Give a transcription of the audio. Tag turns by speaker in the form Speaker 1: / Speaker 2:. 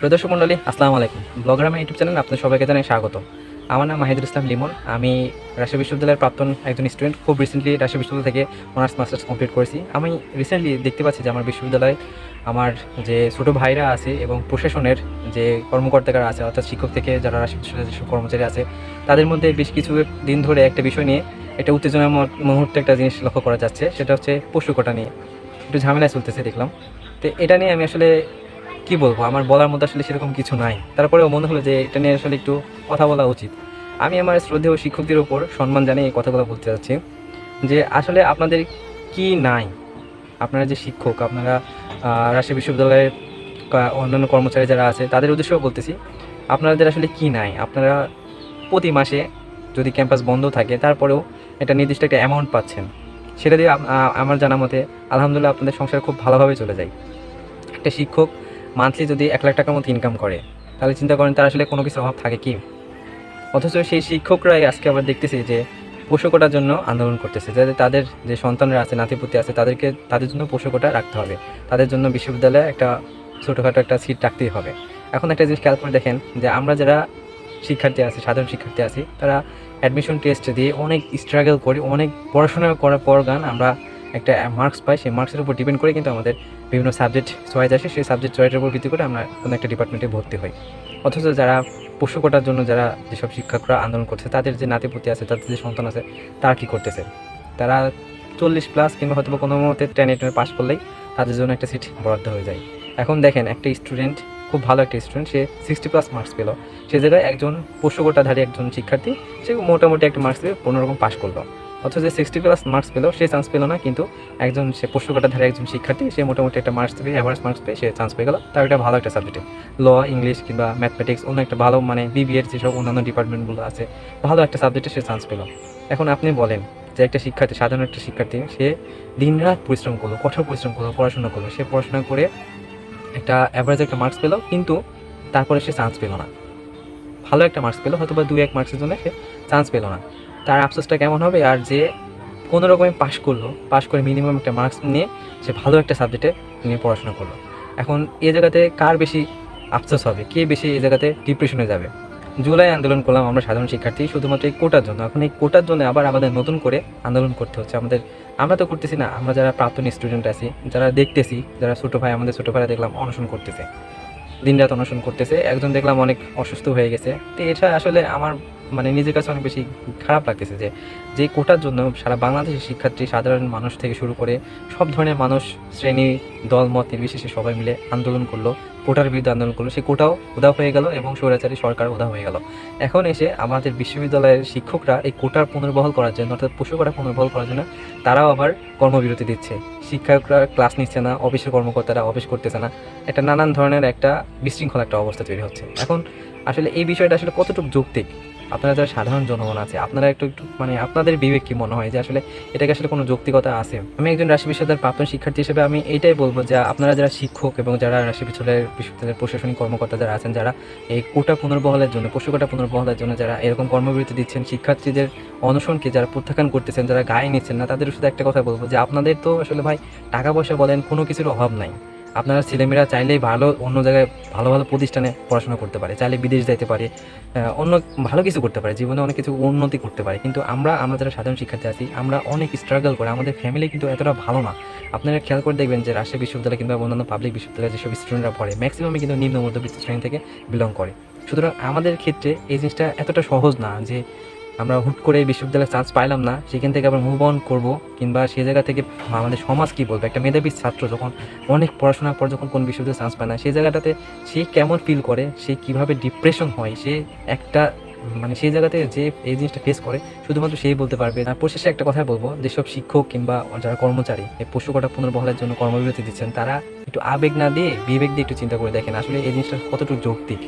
Speaker 1: প্রদর্শক মণ্ডলী, আসসালামু আলাইকুম। ব্লগ্রামে ইউটিউব চ্যানেল আপনাদের সবাইকে জানাই স্বাগত। আমার নাম মাহিদুল ইসলাম লিমন। আমি রাজশাহী বিশ্ববিদ্যালয়ের প্রাক্তন একজন স্টুডেন্ট খুব রিসেন্টলি রাজশাহী বিশ্ববিদ্যালয় থেকে অনার্স মাস্টার্স কমপ্লিট করেছি। আমি রিসেন্টলি দেখতে পাচ্ছি যে আমার বিশ্ববিদ্যালয়ে আমার যে ছোটো ভাইরা আছে এবং প্রশাসনের যে কর্মকর্তারা আছে, অর্থাৎ শিক্ষক থেকে যারা রাজশাহী বিশ্ববিদ্যালয়ের যেসব কর্মচারী আছে, তাদের মধ্যে বেশ কিছু দিন ধরে একটা বিষয় নিয়ে একটা উত্তেজনার মুহূর্তে একটা জিনিস লক্ষ্য করা যাচ্ছে। সেটা হচ্ছে পশু কটা নিয়ে। একটু ঝামেলায় চলতেছে দেখলাম। তো এটা নিয়ে আমি আসলে কি বলব? আমার বলার মধ্যে আসলে সেরকম কিছু নাই। তারপরেও মনে হলো যে এটা নিয়ে আসলে একটু কথা বলা উচিত। আমি আমার শ্রদ্ধেয় শিক্ষকদের ওপর সম্মান জানিয়ে এই কথাগুলো বলতে চাচ্ছি যে আসলে আপনাদের কি নাই? আপনারা যে শিক্ষক, আপনারা রাজশাহী বিশ্ববিদ্যালয়ের অন্যান্য কর্মচারী যারা আছে, তাদের উদ্দেশ্যেও বলতেছি, আপনাদের আসলে কি নাই? আপনারা প্রতি মাসে যদি ক্যাম্পাস বন্ধ থাকে, তারপরেও একটা নির্দিষ্ট একটা অ্যামাউন্ট পাচ্ছেন। সেটা দিয়ে আমার জানা মতে আলহামদুলিল্লাহ আপনাদের সংসার খুব ভালোভাবে চলে যায়। একটা শিক্ষক মান্থলি যদি এক লাখ টাকার মতো ইনকাম করে, তাহলে চিন্তা করেন তার আসলে কোনো কিছু অভাব থাকে কি? অথচ সেই শিক্ষকরাই আজকে আবার দেখতেছি যে পোষকতার জন্য আন্দোলন করতেছে। যাতে তাদের যে সন্তানরা আছে, নাতিপুতি আছে, তাদেরকে, তাদের জন্য পোষকতা রাখতে হবে। তাদের জন্য বিশ্ববিদ্যালয়ে একটা ছোটোখাটো একটা সিট রাখতেই হবে। এখন একটা জিনিস খেয়াল করে দেখেন যে আমরা যারা শিক্ষার্থী আছি, সাধারণ শিক্ষার্থী আছি, তারা অ্যাডমিশন টেস্ট দিয়ে অনেক স্ট্রাগল করি, অনেক পড়াশোনা করার পর গান আমরা একটা মার্কস পাই, সেই মার্কসের উপর ডিপেন্ড করে কিন্তু আমাদের বিভিন্ন সাবজেক্ট চয়েস আসে। সেই সাবজেক্ট চয়েসের উপর ভিত্তি করে আমরা কোনো একটা ডিপার্টমেন্টে ভর্তি হই। অথচ যারা পোষকতার জন্য যারা যেসব শিক্ষকরা আন্দোলন করছে, তাদের যে নাতিপুতি আছে, তাদের যে সন্তান আছে, তারা কী করতেছে? তারা চল্লিশ প্লাস কিংবা হয়তো কোনো মতে টেন এইট পাস করলেই তাদের জন্য একটা সিট বরাদ্দ হয়ে যায়। এখন দেখেন, একটা স্টুডেন্ট খুব ভালো একটা স্টুডেন্ট সে সিক্সটি প্লাস মার্কস পেল। সে জায়গায় একজন পোষকতাধারী একজন শিক্ষার্থী, সে মোটামুটি একটা মার্কস পেয়ে কোনোরকম পাস করল। অথচ যে সিক্সটি প্লাস মার্কস পেল, সে চান্স পেল না, কিন্তু একজন সে পশু কাঠের ধারে একজন শিক্ষার্থী, সে মোটামুটি একটা মার্কস পেয়ে অ্যাভারেজ মার্কস পেয়ে সে চান্স পেয়ে গেল। তার একটা ভালো একটা সাবজেক্টে ল ইংলিশ কিংবা ম্যাথমেটিক্স অন্য একটা ভালো মানে বিবিএর যেসব অন্যান্য ডিপার্টমেন্টগুলো আছে, ভালো একটা সাবজেক্টে সে চান্স পেল। এখন আপনি বলেন যে একটা শিক্ষার্থী, সাধারণ একটা শিক্ষার্থী, সে দিনরাত পরিশ্রম করল, কঠোর পরিশ্রম করল, পড়াশোনা করল, সে পড়াশোনা করে একটা অ্যাভারেজ একটা মার্কস পেল, কিন্তু তারপরে সে চান্স পেল না। ভালো একটা মার্কস পেল হয়তো বা দুই এক মার্কসের জন্য সে চান্স পেল না। তার আফসোসটা কেমন হবে আর যে কোনো রকমে পাশ করল, পাশ করে মিনিমাম একটা মার্কস নিয়ে সে ভালো একটা সাবজেক্টে নিয়ে পড়াশোনা করল। এখন এ জায়গাতে কার বেশি আফসোস হবে? কে বেশি এই জায়গাতে ডিপ্রেশনে যাবে? জুলাই আন্দোলন করলাম আমরা সাধারণ শিক্ষার্থী, শুধুমাত্র এই কোটার জন্য। এখন এই কোটার জন্য আবার আমাদের নতুন করে আন্দোলন করতে হচ্ছে। আমাদের, আমরা তো করতেছি না, আমরা যারা প্রাক্তন স্টুডেন্ট আছি, যারা দেখতেছি, যারা ছোটো ভাই, আমাদের ছোটো ভাইরা দেখলাম অনশন করতেছে। দিনরাত অনশন করতেছে। একজন দেখলাম অনেক অসুস্থ হয়ে গেছে। তো এটা আসলে আমার মানে নিজের কাছে অনেক বেশি খারাপ লাগতেছে যে যে কোটার জন্য সারা বাংলাদেশের শিক্ষার্থী, সাধারণ মানুষ থেকে শুরু করে সব ধরনের মানুষ, শ্রেণি, দল, মত নির্বিশেষে সবাই মিলে আন্দোলন করল, কোটার বিরুদ্ধে আন্দোলন করল। সেই কোটাও উদা হয়ে গেল এবং স্বৈরাচারী সরকার উদা হয়ে গেল। এখন এসে আমাদের বিশ্ববিদ্যালয়ের শিক্ষকরা এই কোটার পুনর্বহাল করার জন্য, অর্থাৎ পশু কোটা পুনর্বহাল করার জন্য, তারাও আবার কর্মবিরতি দিচ্ছে। শিক্ষকরা ক্লাস নিচ্ছে না, অফিসের কর্মকর্তারা অফিস করতেছে না। একটা নানান ধরনের একটা বিশৃঙ্খল একটা অবস্থা তৈরি হচ্ছে। এখন আসলে এই বিষয়টা আসলে কতটুকু যৌক্তিক? আপনারা যারা সাধারণ জনগণ আছে, আপনারা একটু একটু মানে আপনাদের বিবেক কি মনে হয় যে আসলে এটাকে আসলে কোনো যৌক্তিকতা আছে? আমি একজন রাশি বিশ্ববিদ্যালয়ের প্রাক্তন শিক্ষার্থী হিসেবে আমি এটাই বলব যে আপনারা যারা শিক্ষক এবং যারা রাশি বিশ্ববিদ্যালয়ের বিশ্ববিদ্যালয়ের প্রশাসনিক কর্মকর্তা যারা আছেন, যারা এই কোটা পুনর্বহালের জন্য, পশু কোটা পুনর্বহলের জন্য যারা এরকম কর্মবিরতি দিচ্ছেন, শিক্ষার্থীদের অনশনকে যারা প্রত্যাখ্যান করতেছেন, যারা গায়ে নিচ্ছেন না, তাদের শুধু একটা কথা বলব যে আপনাদের তো আসলে ভাই টাকা পয়সা বলেন কোনো কিছুর অভাব নাই। আপনারা ছেলেমেয়েরা চাইলেই ভালো, অন্য জায়গায় ভালো ভালো প্রতিষ্ঠানে পড়াশোনা করতে পারে, চাইলে বিদেশ যাইতে পারে অন্য ভালো কিছু করতে পারে, জীবনে অনেক কিছু উন্নতি করতে পারে। কিন্তু আমরা আমরা যারা সাধারণ শিক্ষার্থী আছি, আমরা অনেক স্ট্রাগল করে, আমাদের ফ্যামিলি কিন্তু এতটা ভালো না। আপনারা খেয়াল করে দেখবেন যে রাজশাহী বিশ্ববিদ্যালয় কিংবা অন্যান্য পাবলিক বিশ্ববিদ্যালয়ে যেসব স্টুডেন্টরা পড়ে ম্যাক্সিমামই কিন্তু নিম্ন মধ্যবিত্ত শ্রেণি থেকে বিলং করে। সুতরাং আমাদের ক্ষেত্রে এই জিনিসটা এতটা সহজ না যে আমরা হুট করে বিশ্ববিদ্যালয়ে চান্স পাইলাম না, সেখান থেকে আবার মুভ অন করব, কিংবা সেই জায়গা থেকে আমাদের সমাজ কী বলবে? একটা মেধাবী ছাত্র যখন অনেক পড়াশোনার পর যখন কোন বিশ্ববিদ্যালয়ে চান্স পায় না সেই জায়গাটাতে সে কেমন ফিল করে? সে কীভাবে ডিপ্রেশন হয়? সে একটা মানে সেই জায়গাতে যে এই জিনিসটা ফেস করে, শুধুমাত্র সেই বলতে পারবে আর পরিশেষে একটা কথা বলব, যেসব শিক্ষক কিংবা যারা কর্মচারী এই পশু কটা পুনর্বহলের জন্য কর্মবিরতি দিচ্ছেন, তারা একটু আবেগ না দিয়ে, বিবেক দিয়ে একটু চিন্তা করে দেখেন আসলে এই জিনিসটা কতটুকু যৌক্তিক।